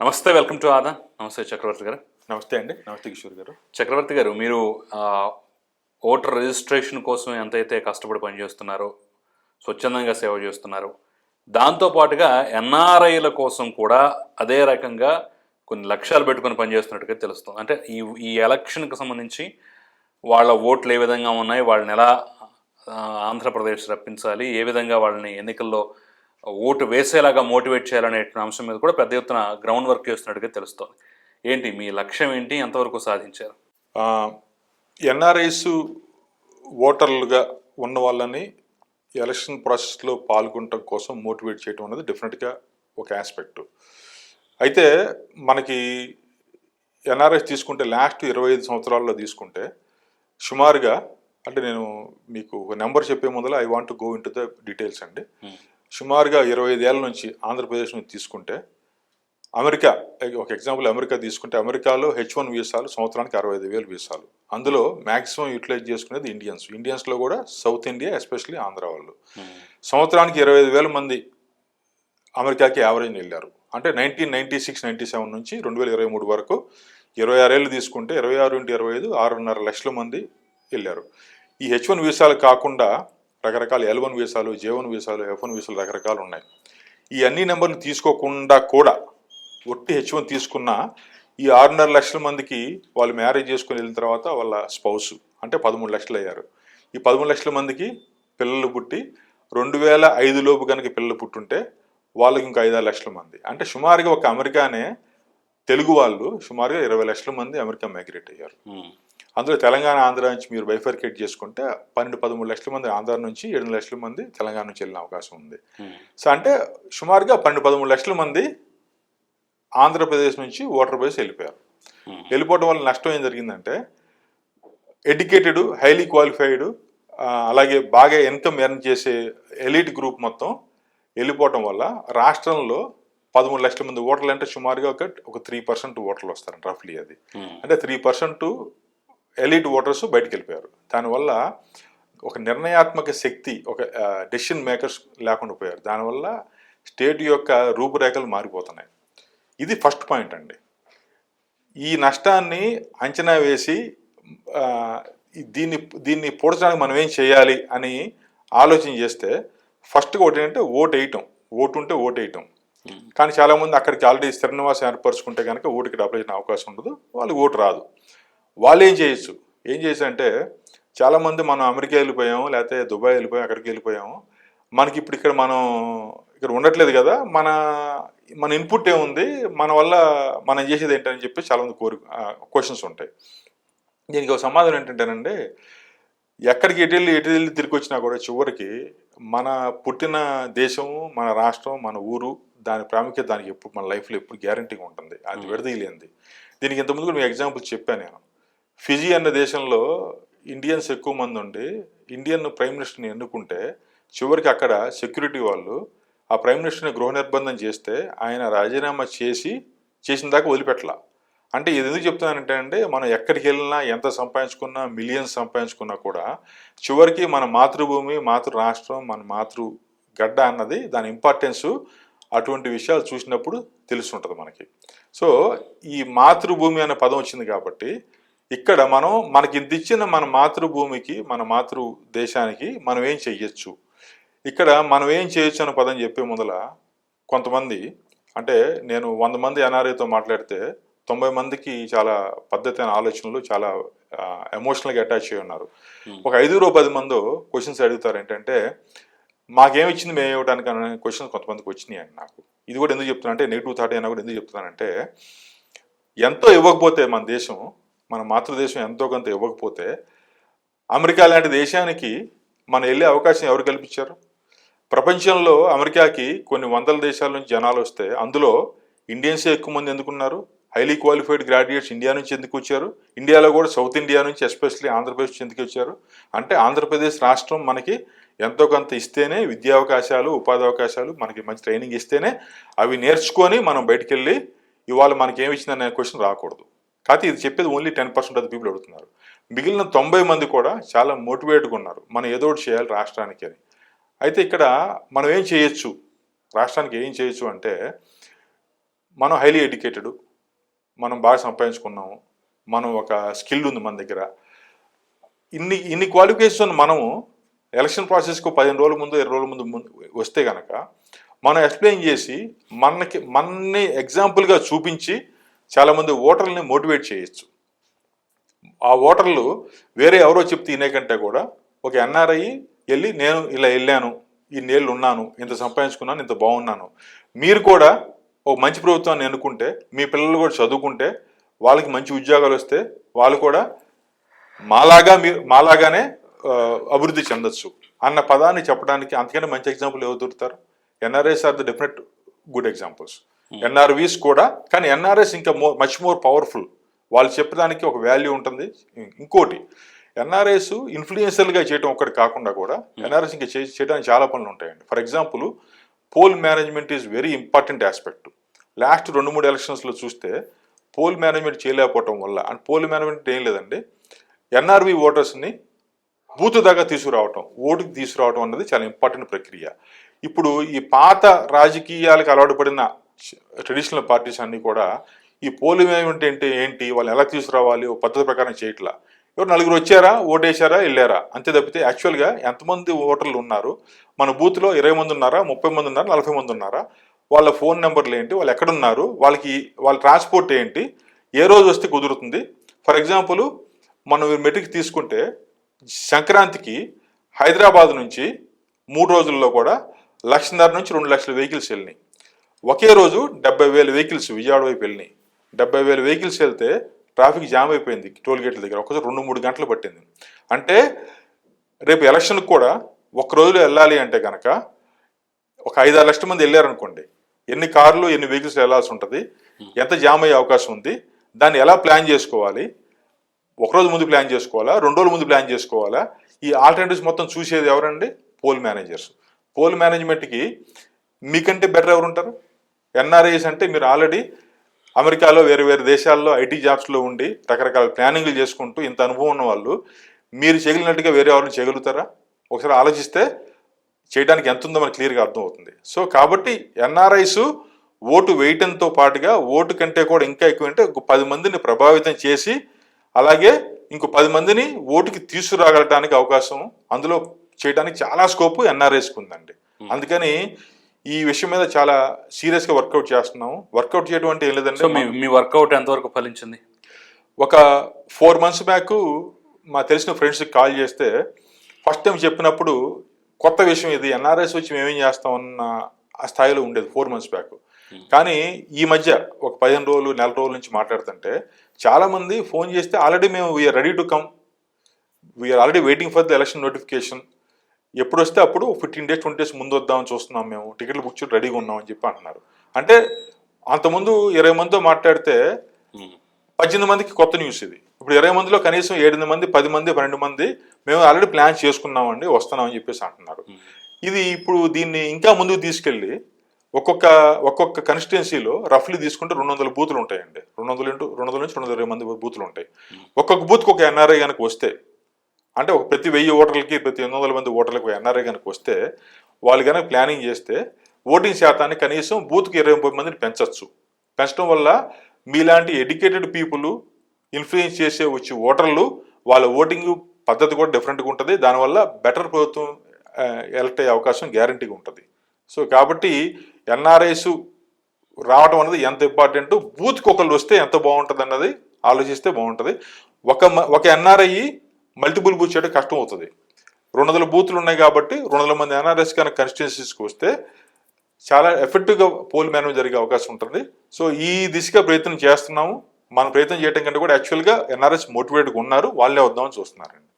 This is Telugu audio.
నమస్తే వెల్కమ్ టు ఆదా. నమస్తే చక్రవర్తి గారు. నమస్తే అండి. నమస్తే కిషోర్ గారు. చక్రవర్తి గారు మీరు ఓటర్ రిజిస్ట్రేషన్ కోసం ఎంతైతే కష్టపడి పనిచేస్తున్నారో స్వచ్ఛందంగా సేవ చేస్తున్నారు దాంతోపాటుగా ఎన్ఆర్ఐల కోసం కూడా అదే రకంగా కొన్ని లక్ష్యాలు పెట్టుకొని పనిచేస్తున్నట్టుగా తెలుస్తుంది. అంటే ఈ ఈ ఎలక్షన్కి సంబంధించి వాళ్ళ ఓట్లు ఏ విధంగా ఉన్నాయి వాళ్ళని ఎలా ఆంధ్రప్రదేశ్ రప్పించాలి ఏ విధంగా వాళ్ళని ఎన్నికల్లో ఓటు వేసేలాగా మోటివేట్ చేయాలనే అంశం మీద కూడా పెద్ద ఎత్తున గ్రౌండ్ వర్క్ చేస్తున్నట్టుగా తెలుస్తోంది. ఏంటి మీ లక్ష్యం ఏంటి? ఎంతవరకు సాధించారు? ఎన్ఆర్ఐస్ ఓటర్లుగా ఉన్న వాళ్ళని ఎలక్షన్ ప్రాసెస్లో పాల్గొనడం కోసం మోటివేట్ చేయడం అనేది డెఫినెట్గా ఒక ఆస్పెక్ట్ అయితే మనకి ఎన్ఆర్ఐస్ తీసుకుంటే లాస్ట్ ఇరవై ఐదు సంవత్సరాల్లో తీసుకుంటే సుమారుగా అంటే నేను మీకు ఒక నెంబర్ చెప్పే ముందర I want go in to the details అండి. సుమారుగా ఇరవై ఐదేళ్ళ నుంచి ఆంధ్రప్రదేశ్ నుంచి తీసుకుంటే అమెరికా ఒక ఎగ్జాంపుల్ అమెరికా తీసుకుంటే అమెరికాలో హెచ్ వన్ వీసాలు సంవత్సరానికి అరవై ఐదు వేలు వీసాలు. అందులో మ్యాక్సిమం యూటిలైజ్ చేసుకునేది ఇండియన్స్. ఇండియన్స్లో కూడా సౌత్ ఇండియా ఎస్పెషల్లీ ఆంధ్ర వాళ్ళు. సంవత్సరానికి ఇరవై ఐదు వేల మంది అమెరికాకి యావరేజ్ వెళ్ళారు. అంటే nineteen ninety six ninety seven నుంచి రెండు వేల ఇరవై మూడు వరకు ఇరవై ఆరేళ్ళు తీసుకుంటే ఇరవై ఆరు ఇంటి ఇరవై ఐదు ఆరున్నర లక్షల మంది వెళ్ళారు. ఈ హెచ్ వన్ వీసాలు కాకుండా రకరకాల ఎల్ వన్ వీసాలు జే వన్ వీసాలు ఎఫ్ వన్ వీసాలు రకరకాలు ఉన్నాయి. ఈ అన్ని నెంబర్లు తీసుకోకుండా కూడా ఒట్టి హెచ్ వన్ తీసుకున్న ఈ ఆరున్నర లక్షల మందికి వాళ్ళు మ్యారేజ్ చేసుకుని వెళ్ళిన తర్వాత వాళ్ళ స్పౌస్ అంటే పదమూడు లక్షలు అయ్యారు. ఈ పదమూడు లక్షల మందికి పిల్లలు పుట్టి రెండు వేల ఐదు లోపు కనుక పిల్లలు పుట్టుంటే వాళ్ళకి ఇంకా ఐదారు లక్షల మంది. అంటే సుమారుగా ఒక అమెరికానే తెలుగు వాళ్ళు సుమారుగా ఇరవై లక్షల మంది అమెరికా మైగ్రేట్ అయ్యారు. అందులో తెలంగాణ ఆంధ్ర నుంచి మీరు బైఫర్కేట్ చేసుకుంటే పన్నెండు పదమూడు లక్షల మంది ఆంధ్ర నుంచి ఏడు లక్షల మంది తెలంగాణ నుంచి వెళ్ళిన అవకాశం ఉంది. సో అంటే సుమారుగా పన్నెండు పదమూడు లక్షల మంది ఆంధ్రప్రదేశ్ నుంచి ఓటర్ బేస్ వెళ్ళిపోయారు. వెళ్ళిపోవడం వల్ల నష్టం ఏం జరిగిందంటే ఎడ్యుకేటెడ్ హైలీ క్వాలిఫైడ్ అలాగే బాగా ఇన్కమ్ ఎర్న్ చేసే ఎలీట్ గ్రూప్ మొత్తం వెళ్ళిపోవటం వల్ల రాష్ట్రంలో పదమూడు లక్షల మంది ఓటర్లు అంటే సుమారుగా ఒక ఒక త్రీ పర్సెంట్ ఓటర్లు వస్తారు రఫ్లీ అది. అంటే త్రీ పర్సెంట్ ఎలీట్ ఓటర్స్ బయటకు వెళ్ళిపోయారు దానివల్ల ఒక నిర్ణయాత్మక శక్తి ఒక డెసిషన్ మేకర్స్ లేకుండా పోయారు. దానివల్ల స్టేట్ యొక్క రూపురేఖలు మారిపోతున్నాయి. ఇది ఫస్ట్ పాయింట్ అండి. ఈ నష్టాన్ని అంచనా వేసి దీన్ని దీన్ని పూడ్చడానికి మనం ఏం చేయాలి అని ఆలోచన చేస్తే ఫస్ట్ ఒకటి ఏంటంటే ఓటు వేయటం. ఓటు ఉంటే ఓటు వేయటం. Hmm. కానీ చాలామంది అక్కడికి ఆల్రెడీ శ్రీనివాస ఏర్పరచుకుంటే కనుక ఓటుకి డబ్బులు ఇచ్చిన అవకాశం ఉండదు వాళ్ళకి ఓటు రాదు. వాళ్ళు ఏం చేయొచ్చు? ఏం చేయొచ్చు అంటే చాలామంది మనం అమెరికా వెళ్ళిపోయాము లేకపోతే దుబాయ్ వెళ్ళిపోయాం అక్కడికి వెళ్ళిపోయాము. మనకి ఇప్పుడు ఇక్కడ మనం ఇక్కడ ఉండట్లేదు కదా మన మన ఇన్పుట్ ఏముంది? మన వల్ల మనం చేసేది ఏంటని చెప్పి చాలామంది కోరి క్వశ్చన్స్ ఉంటాయి. దీనికి ఒక సమాధానం ఏంటంటేనండి ఎక్కడికి ఎటు వెళ్ళి ఎటు వెళ్ళి తిరిగి వచ్చినా కూడా చివరికి మన పుట్టిన దేశము మన రాష్ట్రం మన ఊరు దాని ప్రాముఖ్యత దానికి ఎప్పుడు మన లైఫ్లో ఎప్పుడు గ్యారంటీగా ఉంటుంది. అది విడదీయలేంది దీనికి ఇంతకుముందు కూడా మీ ఎగ్జాంపుల్ చెప్పాను నేను. ఫిజీ అన్న దేశంలో ఇండియన్స్ ఎక్కువ మంది ఉండి ఇండియన్ ప్రైమ్ మినిస్టర్ని ఎన్నుకుంటే చివరికి అక్కడ సెక్యూరిటీ వాళ్ళు ఆ ప్రైమ్ మినిస్టర్ని గృహ నిర్బంధం చేస్తే ఆయన రాజీనామా చేసి చేసిన దాకా వదిలిపెట్టలా. అంటే ఇది ఎందుకు చెప్తున్నానంటే అంటే మనం ఎక్కడికి వెళ్ళినా ఎంత సంపాదించుకున్నా మిలియన్స్ సంపాదించుకున్నా కూడా చివరికి మన మాతృభూమి మాతృ రాష్ట్రం మన మాతృ గడ్డ అన్నది దాని ఇంపార్టెన్స్ అటువంటి విషయాలు చూసినప్పుడు తెలుస్తుంటుంది మనకి. సో ఈ మాతృభూమి అనే పదం వచ్చింది కాబట్టి ఇక్కడ మనం మనకి ఇంత ఇచ్చిన మన మాతృభూమికి మన మాతృ దేశానికి మనం ఏం చెయ్యొచ్చు? ఇక్కడ మనం ఏం చేయొచ్చు అనే పదం చెప్పే ముందల కొంతమంది అంటే నేను వంద మంది ఎన్ఆర్ఐతో మాట్లాడితే తొంభై మందికి చాలా పద్ధతి అయిన ఆలోచనలు చాలా ఎమోషనల్గా అటాచ్ అయి ఉన్నారు. ఒక ఐదుగురు పది మంది క్వశ్చన్స్ అడుగుతారు ఏంటంటే మాకేం ఇచ్చింది మేము ఇవ్వడానికి అనే క్వశ్చన్ కొంతమందికి వచ్చినాయి అండి నాకు. ఇది కూడా ఎందుకు చెప్తున్నా అంటే నెగిటివ్ థాట్ అయినా కూడా ఎందుకు చెప్తున్నానంటే ఎంతో ఇవ్వకపోతే మన దేశం మన మాతృదేశం ఎంతో కొంత ఇవ్వకపోతే అమెరికా లాంటి దేశానికి మనం వెళ్ళే అవకాశం ఎవరు కల్పించారు? ప్రపంచంలో అమెరికాకి కొన్ని వందల దేశాల నుంచి జనాలు వస్తే అందులో ఇండియన్సే ఎక్కువ మంది ఎందుకున్నారు? హైలీ క్వాలిఫైడ్ గ్రాడ్యుయేట్స్ ఇండియా నుంచి ఎందుకు వచ్చారు? ఇండియాలో కూడా సౌత్ ఇండియా నుంచి ఎస్పెషల్లీ ఆంధ్రప్రదేశ్ నుంచి ఎందుకు వచ్చారు? అంటే ఆంధ్రప్రదేశ్ రాష్ట్రం మనకి ఎంతో కొంత ఇస్తేనే విద్యా అవకాశాలు ఉపాధి అవకాశాలు మనకి మంచి ట్రైనింగ్ ఇస్తేనే అవి నేర్చుకొని మనం బయటికి వెళ్ళి ఇవాళ మనకి ఏమి ఇచ్చిందనే క్వశ్చన్ రాకూడదు. కాకపోతే ఇది చెప్పేది only ten percent of people అడుగుతున్నారు. మిగిలిన తొంభై మంది కూడా చాలా మోటివేట్గా ఉన్నారు. మనం ఏదో ఒకటి చేయాలి రాష్ట్రానికి అని. అయితే ఇక్కడ మనం ఏం చేయొచ్చు? రాష్ట్రానికి ఏం చేయొచ్చు అంటే మనం హైలీ ఎడ్యుకేటెడ్ మనం బాగా సంపాదించుకున్నాము మనం ఒక స్కిల్ ఉంది మన దగ్గర. ఇన్ని ఇన్ని క్వాలిఫికేషన్ మనము ఎలక్షన్ ప్రాసెస్కు పదిహేను రోజుల ముందు ఇరవై రోజుల ముందు ముందు వస్తే కనుక మనం ఎక్స్ప్లెయిన్ చేసి మనకి మనని ఎగ్జాంపుల్గా చూపించి చాలామంది ఓటర్లని మోటివేట్ చేయొచ్చు. ఆ ఓటర్లు వేరే ఎవరో చెప్తే తినే కంటే కూడా ఒక ఎన్ఆర్ఐ వెళ్ళి నేను ఇలా వెళ్ళాను ఈ ఉన్నాను ఇంత సంపాదించుకున్నాను ఇంత బాగున్నాను. మీరు కూడా ఒక మంచి ప్రభుత్వాన్ని ఎన్నుకుంటే మీ పిల్లలు కూడా చదువుకుంటే వాళ్ళకి మంచి ఉద్యోగాలు వస్తే వాళ్ళు కూడా మాలాగా మీరు మాలాగానే అభివృద్ధి చెందొచ్చు. అన్న పదాన్ని చెప్పడానికి అంతకంటే మంచి ఎగ్జాంపుల్ ఎవరు దొరుకుతారు? NRs are the definite good examples NRVs కూడా కానీ ఎన్ఆర్ఎస్ ఇంకా మోర్ మచ్ మోర్ పవర్ఫుల్ వాళ్ళు చెప్పడానికి ఒక వాల్యూ ఉంటుంది. ఇంకోటి ఎన్ఆర్ఎస్ ఇన్ఫ్లుయెన్షియల్గా చేయడం ఒక్కటి కాకుండా కూడా ఎన్ఆర్ఎస్ ఇంకా చే- చేయడానికి చాలా పనులు ఉంటాయండి. For example poll management is very important aspect last రెండు మూడు ఎలక్షన్స్లో చూస్తే పోల్ మేనేజ్మెంట్ చేయలేకపోవటం వల్ల అండ్ పోల్ మేనేజ్మెంట్ ఏం లేదండి ఎన్ఆర్వి ఓటర్స్ని బూత్ దాకా తీసుకురావటం ఓటుకి తీసుకురావటం అన్నది చాలా ఇంపార్టెంట్ ప్రక్రియ. ఇప్పుడు ఈ పాత రాజకీయాలకు అలవాటు పడిన ట్రెడిషనల్ పార్టీస్ అన్నీ కూడా ఈ పోలింగ్ మేనేజ్మెంట్ ఏంటి ఏంటి వాళ్ళు ఎలా తీసుకురావాలి ఓ పద్ధతి ప్రకారం చేయట్లా? ఎవరు నలుగురు వచ్చారా ఓటేశారా వెళ్ళారా? అంతే తప్పితే యాక్చువల్గా ఎంతమంది ఓటర్లు ఉన్నారు? మన బూత్లో ఇరవై మంది ఉన్నారా ముప్పై మంది ఉన్నారా నలభై మంది ఉన్నారా? వాళ్ళ ఫోన్ నెంబర్లు ఏంటి వాళ్ళు ఎక్కడున్నారు వాళ్ళకి వాళ్ళ ట్రాన్స్పోర్ట్ ఏంటి? ఏ రోజు వస్తే కుదురుతుంది? ఫర్ ఎగ్జాంపుల్ మనం మెట్రిక్ తీసుకుంటే సంక్రాంతికి హైదరాబాద్ నుంచి మూడు రోజుల్లో కూడా లక్షన్నర నుంచి రెండు లక్షల వెహికల్స్ వెళ్ళినాయి. ఒకే రోజు డెబ్బై వేల వెహికల్స్ విజయవాడ వైపు వెళ్ళినాయి. డెబ్బై వేల వెహికల్స్ వెళ్తే ట్రాఫిక్ జామ్ అయిపోయింది టోల్ గేట్ల దగ్గర. ఒకసారి రెండు మూడు గంటలు పట్టింది. అంటే రేపు ఎలక్షన్కి కూడా ఒక రోజులో వెళ్ళాలి అంటే కనుక ఒక ఐదారు లక్షల మంది వెళ్ళారనుకోండి ఎన్ని కార్లు ఎన్ని వెహికల్స్ వెళ్ళాల్సి ఉంటుంది ఎంత జామ్ అయ్యే అవకాశం ఉంది దాన్ని ఎలా ప్లాన్ చేసుకోవాలి ఒక రోజు ముందు ప్లాన్ చేసుకోవాలా? రెండు రోజుల ముందు ప్లాన్ చేసుకోవాలా? ఈ ఆల్టర్నేటివ్స్ మొత్తం చూసేది ఎవరండి? Pole managers. పోల్ మేనేజ్మెంట్కి మీకంటే బెటర్ ఎవరు ఉంటారు ఎన్ఆర్ఐస్ అంటే మీరు ఆల్రెడీ అమెరికాలో వేరే వేరే దేశాల్లో ఐటీ జాబ్స్లో ఉండి రకరకాల ప్లానింగ్లు చేసుకుంటూ ఇంత అనుభవం ఉన్న వాళ్ళు మీరు చేయగలిగినట్టుగా వేరే ఎవరిని చేయగలుగుతారా? ఒకసారి ఆలోచిస్తే చేయడానికి ఎంత ఉందో మనకు క్లియర్గా అర్థమవుతుంది. సో కాబట్టి ఎన్ఆర్ఐస్ ఓటు వేయటంతో పాటుగా ఓటు కంటే కూడా ఇంకా ఎక్కువ అంటే పది మందిని ప్రభావితం చేసి అలాగే ఇంకో పది మందిని ఓటుకి తీసుకురాగలటానికి అవకాశం అందులో చేయడానికి చాలా స్కోప్ ఎన్ఆర్ఐస్కి ఉందండి. అందుకని ఈ విషయం మీద చాలా సీరియస్గా వర్కౌట్ చేస్తున్నాము వర్కౌట్ చేయడం అంటే ఏం లేదంటే మీ మీ వర్కౌట్ ఎంతవరకు ఫలించింది? ఒక ఫోర్ మంత్స్ బ్యాక్ మా తెలిసిన ఫ్రెండ్స్కి కాల్ చేస్తే ఫస్ట్ టైం చెప్పినప్పుడు కొత్త విషయం ఇది ఎన్ఆర్ఎస్ వచ్చి మేమేం చేస్తామన్న ఆ స్థాయిలో ఉండేది ఫోర్ మంత్స్ బ్యాక్. కానీ ఈ మధ్య ఒక పదిహేను రోజులు నెల రోజుల నుంచి మాట్లాడుతుంటే చాలామంది ఫోన్ చేస్తే ఆల్రెడీ మేము we're ready to come we're already waiting for the election notification ఎప్పుడు వస్తే అప్పుడు ఫిఫ్టీన్ డేస్ ట్వంటీ డేస్ ముందు వద్దామని చూస్తున్నాం మేము. టికెట్లు బుక్ చేసి రెడీగా ఉన్నామని చెప్పి అంటున్నారు. అంటే అంతకుముందు ఇరవై మందితో మాట్లాడితే పద్దెనిమిది మందికి కొత్త న్యూస్ ఇది. ఇప్పుడు ఇరవై మందిలో కనీసం ఏడెనిమిది మంది పది మంది పన్నెండు మంది మేము ఆల్రెడీ ప్లాన్ చేసుకున్నామండి వస్తున్నామని చెప్పేసి అంటున్నారు. ఇది ఇప్పుడు దీన్ని ఇంకా ముందుకు తీసుకెళ్ళి ఒక్కొక్క ఒక్కొక్క కన్స్టిట్యున్సీలో రఫ్లీ తీసుకుంటే రెండు వందల బూతులు ఉంటాయండి. రెండు వందల ఇంటూ రెండు వందల నుంచి రెండు వందల ఇరవై మంది బూతులు ఉంటాయి. ఒక్కొక్క బూత్కి ఒక ఎన్ఆర్ఐ కనుక వస్తే అంటే ఒక ప్రతి వెయ్యి ఓటర్లకి ప్రతి ఎనిమిది వందల మంది ఓటర్లకు ఎన్ఆర్ఐ కనుక వస్తే వాళ్ళు కనుక ప్లానింగ్ చేస్తే ఓటింగ్ శాతాన్ని కనీసం బూత్కి ఇరవై ముప్పై మందిని పెంచవచ్చు పెంచడం వల్ల మీలాంటి ఎడ్యుకేటెడ్ పీపుల్ ఇన్ఫ్లుయెన్స్ చేసే వచ్చి ఓటర్లు వాళ్ళ ఓటింగ్ పద్ధతి కూడా డిఫరెంట్గా ఉంటుంది. దానివల్ల బెటర్ ప్రభుత్వం ఎలక్ట్ అయ్యే అవకాశం గ్యారంటీగా ఉంటుంది. సో కాబట్టి ఎన్ఆర్ఐస్ రావడం అనేది ఎంత ఇంపార్టెంట్ బూత్కి ఒకళ్ళు వస్తే ఎంత బాగుంటుంది అన్నది ఆలోచిస్తే బాగుంటుంది. ఒక మ- ఒక ఎన్ఆర్ఐ మల్టిపుల్ బూత్ చేయడం కష్టం అవుతుంది. రెండు వందల బూతులు ఉన్నాయి కాబట్టి రెండు వందల మంది ఎన్ఆర్ఎస్ కానీ కాన్స్టిట్యున్సీస్కి వస్తే చాలా ఎఫెక్టివ్గా పోల్ మేనేజ్ జరిగే అవకాశం ఉంటుంది. సో ఈ దిశగా ప్రయత్నం చేస్తున్నాము. మనం ప్రయత్నం చేయడం కంటే కూడా యాక్చువల్గా ఎన్ఆర్ఎస్ మోటివేట్గా ఉన్నారు. వాళ్ళే వద్దామని చూస్తున్నారండి.